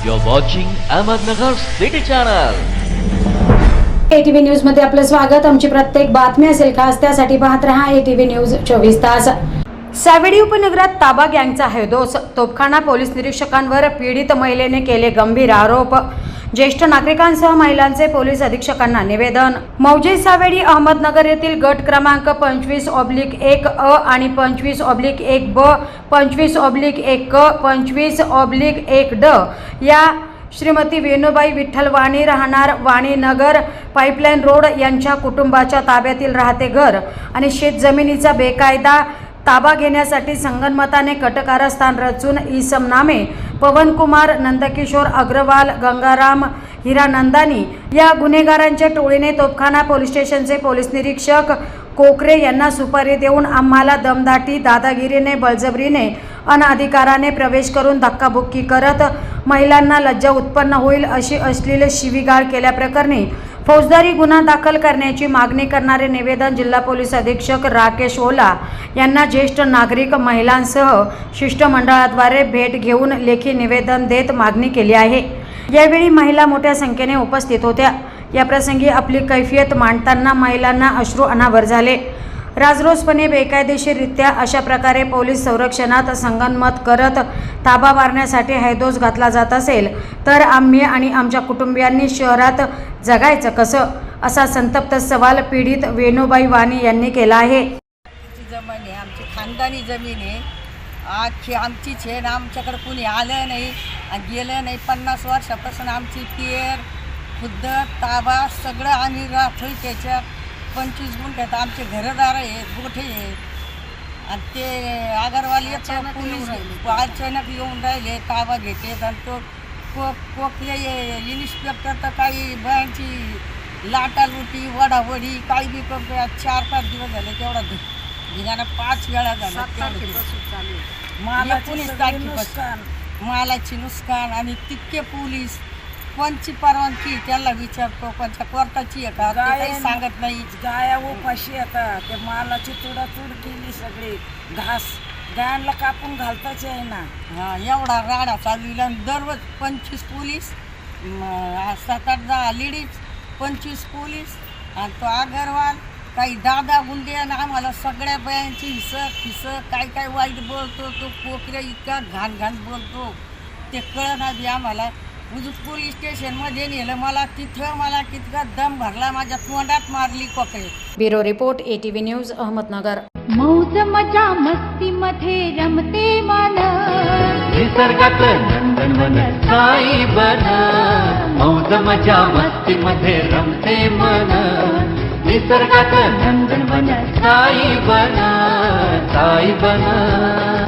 You're watching Ahmednagar City Channel. ATV न्यूजमध्ये आपलं स्वागत आमची प्रत्येक बातमी असेल खास त्यासाठी पाहत रहा एटीव्ही न्यूज चोवीस तास सावेडी उपनगरात ताबा गँगचा हैदोस तोपखाना पोलीस निरीक्षकांवर पीडित महिलेने केले गंभीर आरोप. ज्येष्ठ नागरिकांसह महिलांचे पोलीस अधीक्षकांना निवेदन. मौजे सावेडी अहमदनगर येथील गट क्रमांक पंचवीस ऑब्लिक एक अ आणि पंचवीस ऑब्लिक एक ब पंचवीस ऑब्लिक एक क पंचवीस ऑब्लिक एक ड या श्रीमती वेणुबाई विठ्ठल वाणी राहणार वाणीनगर पाईपलाईन रोड यांच्या कुटुंबाच्या ताब्यातील राहते घर आणि शेतजमिनीचा बेकायदा ताबा घेण्यासाठी संगनमताने कटकारस्थान रचून इसम नामे पवनकुमार नंदकिशोर अग्रवाल गंगाराम हिरानंदानी या गुन्हेगारांच्या टोळीने तोपखाना पोलीस स्टेशनचे पोलीस निरीक्षक कोकरे यांना सुपारी देऊन आम्हाला दमदाटी दादागिरीने बळजबरीने अनाधिकाराने प्रवेश करून धक्काबुक्की करत महिलांना लज्जा उत्पन्न होईल अशी अश्लील शिवीगाळ केल्याप्रकरणी फौजदारी गुन्हा दाखल करण्याची मागणी करणारे निवेदन जिल्हा पोलीस अधीक्षक राकेश ओला यांना ज्येष्ठ नागरिक महिलांसह शिष्टमंडळाद्वारे भेट घेऊन लेखी निवेदन देत मागणी केली आहे. यावेळी महिला मोठ्या संख्येने उपस्थित होत्या. याप्रसंगी आपली कैफियत मांडताना महिलांना अश्रू अनावर झाले. राजरोसपणे बेकायदेशीररित्या अशा प्रकारे पोलीस संरक्षणात संगनमत करत ताबा मारण्यासाठी हैदोस घातला जात असेल तर आम्ही आणि आमच्या कुटुंबियांनी शहरात जगायचं कसं? असा संतप्त सवाल पीडित वेणुबाई वाणी यांनी केला आहे. आमची जमीन आहे आमची खानदानी जमीन आहे. आजची आमचीच आहे ना आमच्याकडे कुणी आलं नाही आणि गेलं नाही पन्नास वर्षापासून आमची पेर खुद्द ताबा सगळं आम्ही राहतोय त्याच्या पंचवीस गुंठ्यात आमचे घरदार आहे गोठे आहे आणि ते अगरवाल येतो पोलीस अचानक येऊन राहिले ताबा घेते आणि तो को कोकले इन्स्पेक्टर तर काही बायांची लाटालुटी वडावडी काही बी करतोय आज चार पाच दिवस झाले तेवढा धिगाणा पाच वेळा झाला तारखेपासून मालाची नुकसान आणि तितके पोलीस कोणची परवानगी त्याला विचारतो कोणत्या कोर्टाची आहे का? ते काही सांगत नाही. गाया उपाशी येतात. ते मालाची तुडातूड केली सगळी. घास गायांना कापून घालताच आहे ना हा एवढा राडा चालविला. आणि दररोज पंचवीस पोलीस म, सात आठ दहा लेडीज पंचवीस पोलीस आणि तो अगरवाल काही दादा गुंडे आणि आम्हाला सगळ्या बायांची हिस हिस काय काय वाईट बोलतो तो कोकऱ्या इतका घाण घाण बोलतो. ते कळना बी आम्हाला. उजूक पोलीस स्टेशनमध्ये नेलं. मला तिथं मला कितका दम भरला. माझ्या तोंडात मारली Kokare bureau report ATV news Ahmednagar. मौज मजा मस्ती मध्ये रमते मन. निसर्गात नंदनवन साई बन. मौज मजा मस्ती मध्ये रमते मन. निसर्गात नंदनवन साई बन. साई बन.